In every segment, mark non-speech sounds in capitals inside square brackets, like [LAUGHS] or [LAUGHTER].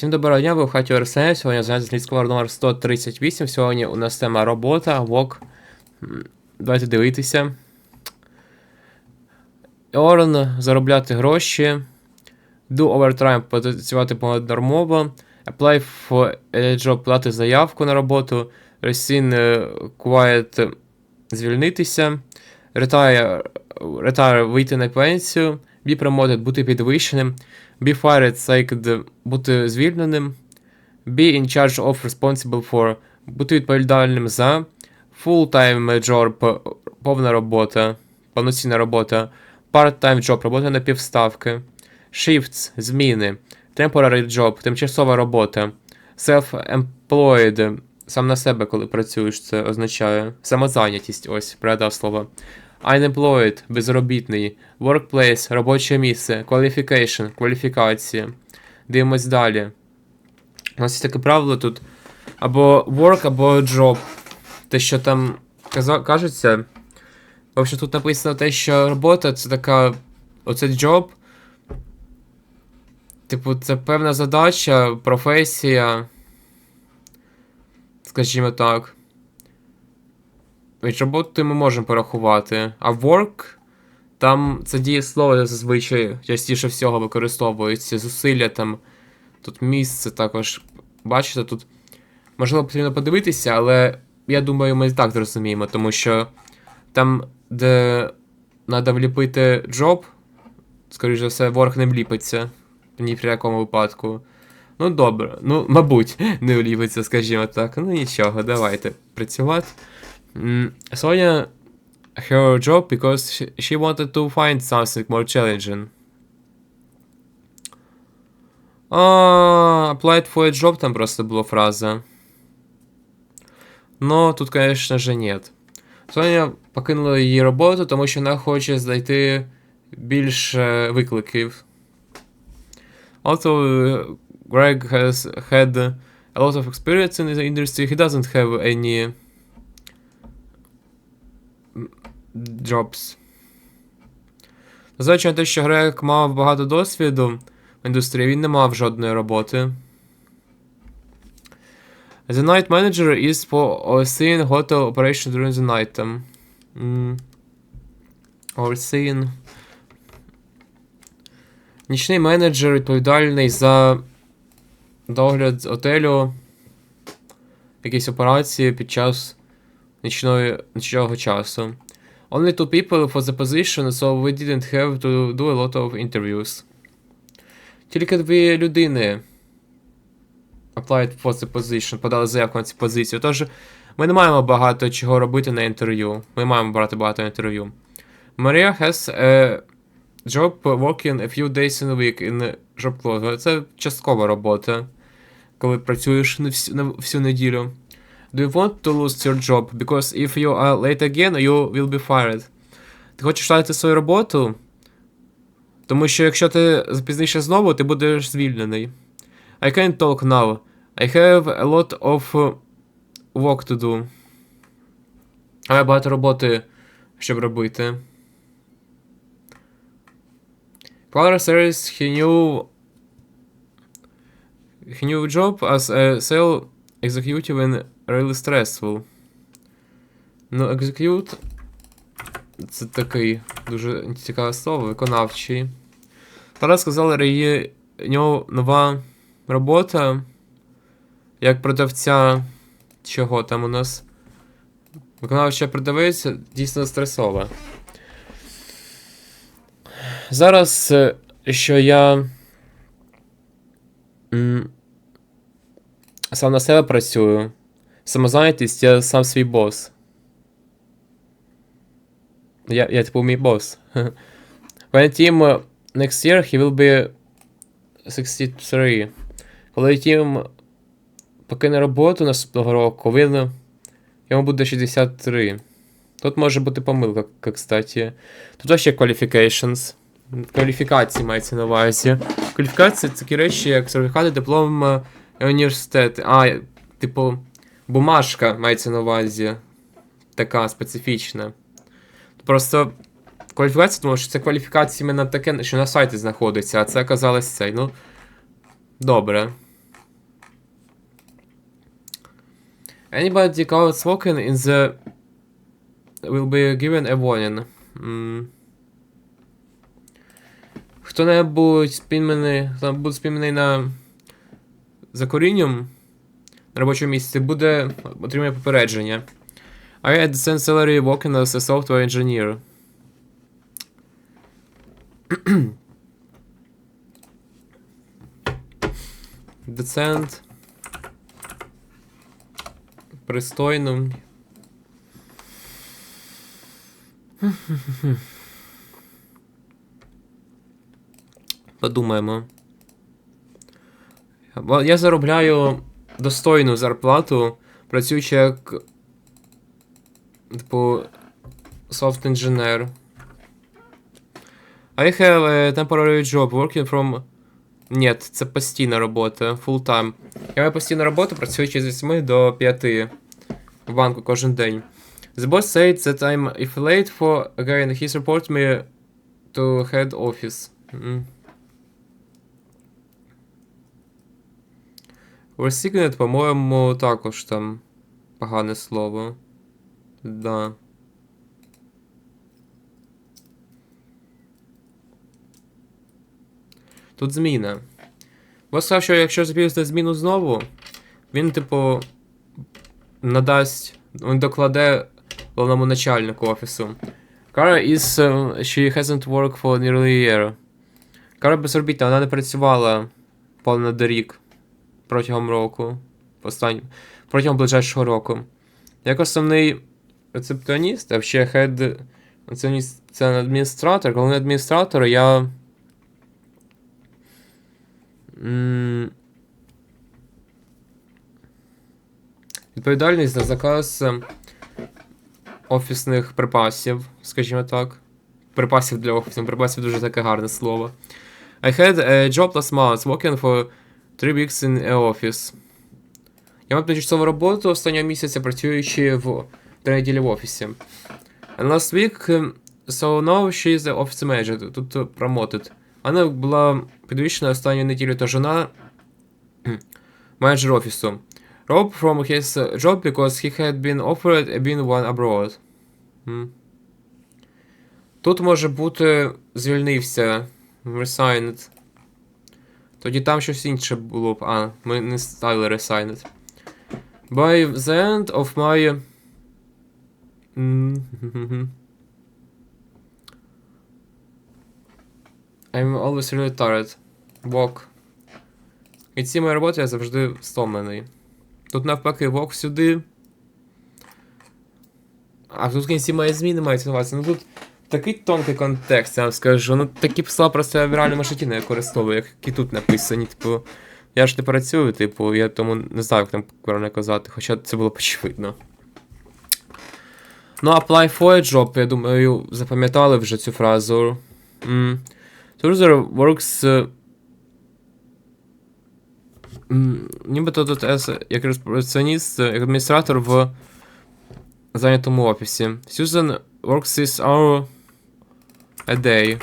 Всім доброго дня, ви в хаті ОРСН. Сьогодні з англійського номер 138. Сьогодні у нас тема робота, вок. Давайте дивитися. Earn, заробляти гроші. Do overtime, працювати понаднормово. Apply for a job, плати заявку на роботу. Resign, е, quiet, звільнитися. Retire, retire, вийти на пенсію. Be promoted, бути підвищеним. Be fired, sacked, бути звільненим. Be in charge of responsible for, бути відповідальним за. Full-time job, повна робота, повноцінна робота. Part-time job, робота на півставки. Shifts, зміни. Temporary job, тимчасова робота. Self-employed, сам на себе, коли працюєш, це означає. Самозайнятість, ось, пригадав слово. Unemployed, безробітний. Workplace, робоче місце. Qualification, кваліфікація. Дивимось далі. У нас є таке правило тут. Або work, або job. Те, що там кажеться. В общем, тут написано те, що робота це така. Оце job. Типу, це певна задача, професія. Скажімо так. Від роботи ми можемо порахувати. А work, там це дієслово зазвичай частіше всього використовується. Зусилля там. Тут місце також. Бачите, тут. Можливо, потрібно подивитися, але я думаю, ми і так зрозуміємо, тому що там, де треба вліпити джоб, скоріш за все, ворог не вліпиться. Ні при якому випадку. Ну добре, ну, мабуть, [LAUGHS] не вліпиться, скажімо так. Ну нічого, давайте працювати. Mm, Sonia, her job because she, she wanted to find something more challenging. А, applied for a job, там просто была фраза. Но тут, конечно же, нет. Соня покинула її роботу, тому що вона хоче знайти більше викликів. Also, uh, Greg has had a lot of experience in the industry. He doesn't have any jobs. Звичайно, те, що Грег мав багато досвіду в індустрії, він не мав жодної роботи. The night manager is for overseeing hotel operation during the night. М, Overseeing. Нічний менеджер відповідальний за догляд готелю, якісь операції під час нічного часу. Only two people for the position, so we didn't have to do a lot of interviews. Тільки дві людини applied for the position, подали заявку на цю позицію. Тож ми не маємо багато чого робити на інтерв'ю. Ми маємо брати багато інтерв'ю. Maria has a job working a few days in a week in job clothes. Це часткова робота, коли працюєш не всю, не всю неділю. Do you want to lose your job? Because if you are late again, you will be fired. Ти хочеш втратити свою роботу? Тому що якщо ти запізнишся знову, ти будеш звільнений. I can't talk now. I have a lot of uh, work to do. А я багато роботи, щоб робити. Clara says he knew he knew job as a sales executive and really stressful. Ну, execute це такий дуже цікаве слово, виконавчий. Зараз сказали, є нього нова робота. Як продавця. Чого там у нас? Виконавча продавець дійсно стресова. Зараз, е, що я. Сам на себе працюю. Самозайнятість, я сам свій бос. Я, я типу мій бос. When Team uh, next year he will be 63. Коли Тім покине роботу наступного року, він йому буде 63. Тут може бути помилка, кстати. Тут ще qualifications. Кваліфікації мається на увазі. Кваліфікації це такі речі, як сертифікати, диплом е, університет. А, типу, бумажка мається на увазі. Така специфічна. Просто кваліфікація, тому що це кваліфікація іменно таке, що на сайті знаходиться, а це оказалось цей. Ну. Добре. Anybody caught smoking in the will be given a warning. Mm. Хто-небудь спійманий, хто-небудь спійманий на. за корінням робочому місці, буде отримає попередження. I had same salary working as a software engineer. [CLEARS THROAT] Децент. Пристойно. [LAUGHS] Подумаємо. Я заробляю достойну зарплату, працюючи як. Типу. Engineer. I have a temporary job working from. Ні, це постійна робота, full time. Я маю постійну роботу, працюючи з 8 до 5 в банку кожен день. The boss said that I'm if late for again, he report me to head office. М. Resignet, по-моєму, також там погане слово. Да. Тут зміна. Бо сказав, що якщо запівсти зміну знову, він, типу, надасть. Він докладе головному начальнику офісу. Кара is. uh, she hasn't worked for nearly a year. Кара безробітна, вона не працювала понад рік протягом року. Останнім, протягом ближайшого року. Як основний рецептіоніст, а ще head рецептіоніст це адміністратор, головний адміністратор, я. Відповідальність за заказ офісних припасів, скажімо так. Припасів для офісу. Припасів дуже таке гарне слово. I had a job last month working for three weeks in a office. Я мав тимчасову роботу останнього місяця, працюючи в три неділі в офісі. And last week, um, so now she is the office manager. Тут uh, promoted. Вона була підвищена останню неділю та жона менеджер офісу. Rob from his job because he had been offered a been one abroad. М. Тут може бути звільнився. Resigned. Тоді там щось інше було б. А, ми не ставили resigned. By the end of my. [LAUGHS] I'm always really tired. Walk. І ці мої роботи я завжди стомлений. Тут навпаки walk сюди. А тут кінці мої зміни мають. Ну тут такий тонкий контекст, я вам скажу. Ну такі слова просто я в реальному житті не використовую, як і тут написані. Типу, я ж не працюю, типу, я тому не знаю, як там правильно казати, хоча це було очевидно. Ну, apply for a job, я думаю, запам'ятали вже цю фразу. Mm. User works. е, м, Нібито тут як республікаціоніст, як адміністратор в зайнятому офісі. Susan works this hour a day.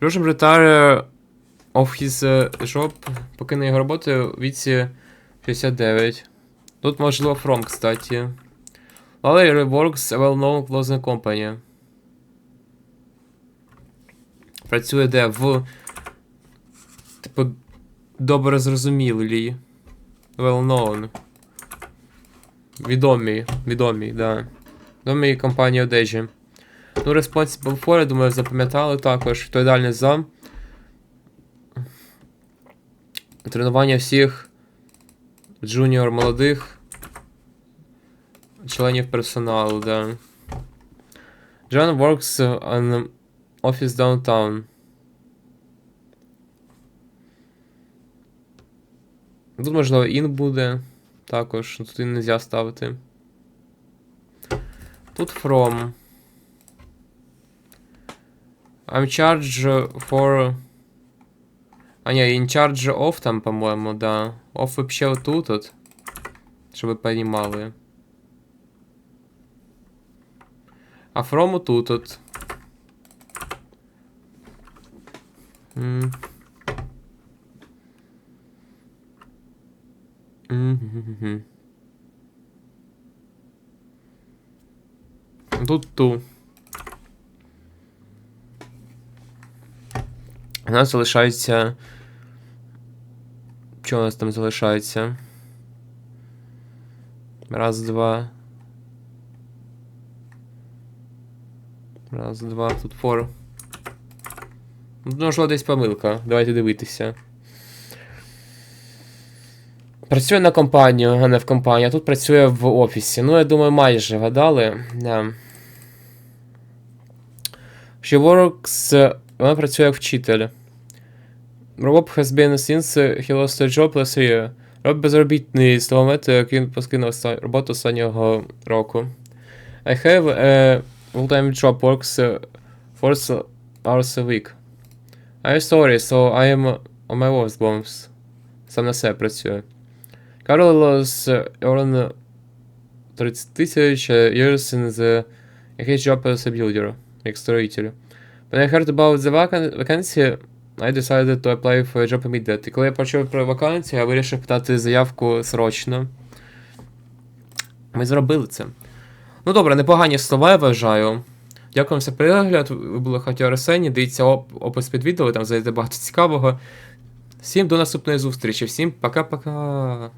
Жожем retire of his job, покине його роботу у віці 69. Тут можливо from, кстати. Works a well-known clothing company. Працює де в. Типу, добре зрозумілій. Well known. Відомі, відомі, да. Відомі компанії одежі. Ну, Responsible for, я думаю, запам'ятали також. Відповідальний за. Тренування всіх джуніор молодих членів персоналу, да. John works on office downtown. Тут, можливо, in буде також, тут і не можна ставити. Тут from. I'm charged for. А, ні, in charge of там, по-моєму, да. Of вообще отут от. Щоб ви понімали. А from отут от. М. Мгм. Тут ту. У нас залишається. Що у нас там залишається? Раз, два. Раз, два, тут фор. Ну, Можливо, десь помилка. Давайте дивитися. Працює на компанію, а не в компанії, а тут працює в офісі. Ну, я думаю, майже гадали. Да. She works. Вона працює як вчитель. Rob has been since he lost a job last year. Роб безробітний з того моменту, як він покинув оста- роботу останнього року. I have a full-time job works uh, four hours a week. I'm sorry, so I am on my worst bombs. Сам на себе працює. Carlos earned 30 тисяч years in the his job as a builder, як строїтель. When I heard about the vacan- vacancy, I decided to apply for a job immediately. Коли я почув про вакансію, я вирішив подати заявку срочно. Ми зробили це. Ну добре, непогані слова, я вважаю. Дякую за перегляд. Ви були Хатя Арсені. Дивіться оп- опис під відео, там зайде багато цікавого. Всім до наступної зустрічі. Всім пока-пока.